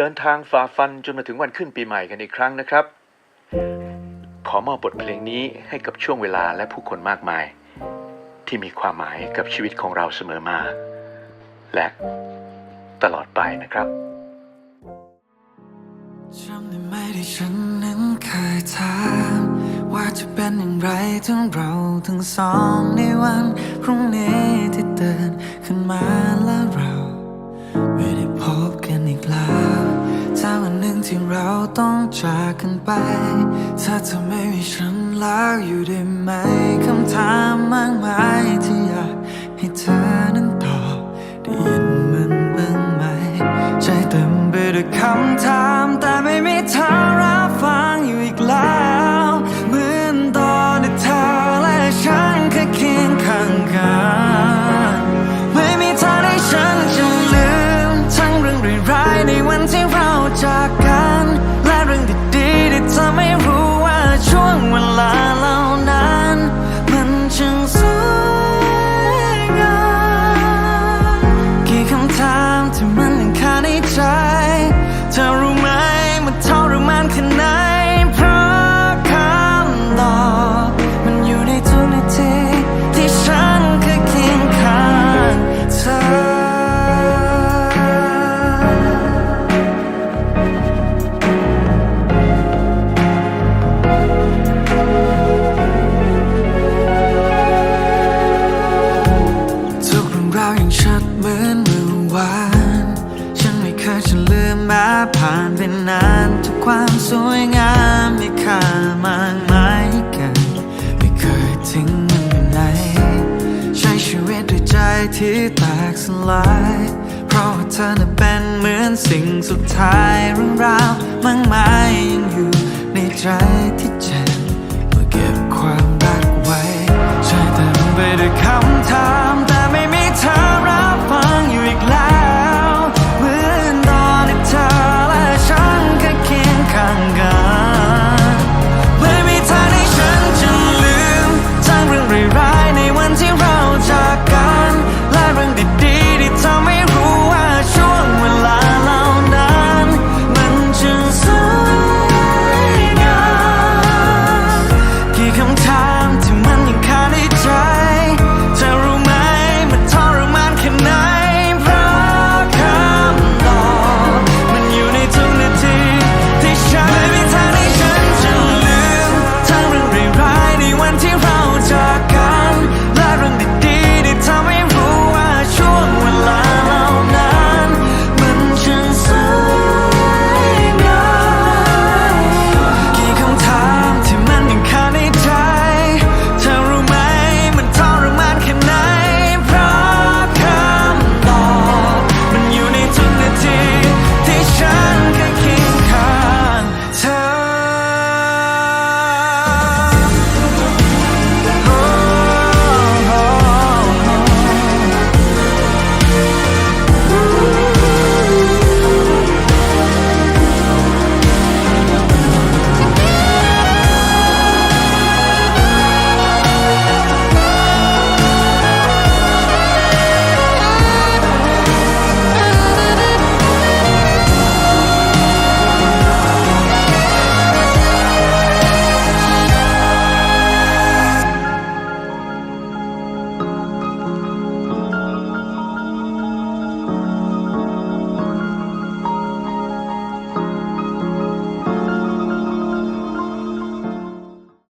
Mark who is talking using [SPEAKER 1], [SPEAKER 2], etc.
[SPEAKER 1] เดินทางฝ่าฟันจนมาถึงวันขึ้นปีใหม่กันอีกครั้งนะครับ ขอมอบบทเพลงนี้ให้กับช่วงเวลาและผู้คนมากมาย ที่มีความหมายกับชีวิตของเราเสมอมา และตลอดไปนะครับ
[SPEAKER 2] จำได้ไหมที่ฉันนั้นเคยถามว่าจะเป็นอย่างไรทั้งเราทั้งสองในวันพรุ่งนี้ที่เดินขึ้นมาแล้วเรา หนึ่งที่เราต้องจากกันไป ถ้าเธอไม่มีฉันแล้วอยู่ได้ไหมคำถามมากมายที่อยากให้เธอนั้นตอบได้ยินมันบ้างไหม ใจเต็มไปด้วยคำถามแต่ไม่มีเธอรับฟังอยู่อีกแล้ว เหมือนตอนที่เธอและฉันเคยเคียงข้างกันไม่มีทางให้ฉันจะลืมทั้งเรื่องร้ายๆในวันที่ แม้ผ่านไปนานทุกความสวยงามมีค่ามากมายกันไม่เคยทิ้งมันไปไหนใช้ชีวิตด้วยใจที่แตกสลาย เพราะว่าเธอน่ะเป็นเหมือนสิ่งสุดท้ายเรื่องราวมากมายยังอยู่ในใจที่เจ็บเมื่อเก็บความรักไว้ใช่เต็มไปด้วยคำถาม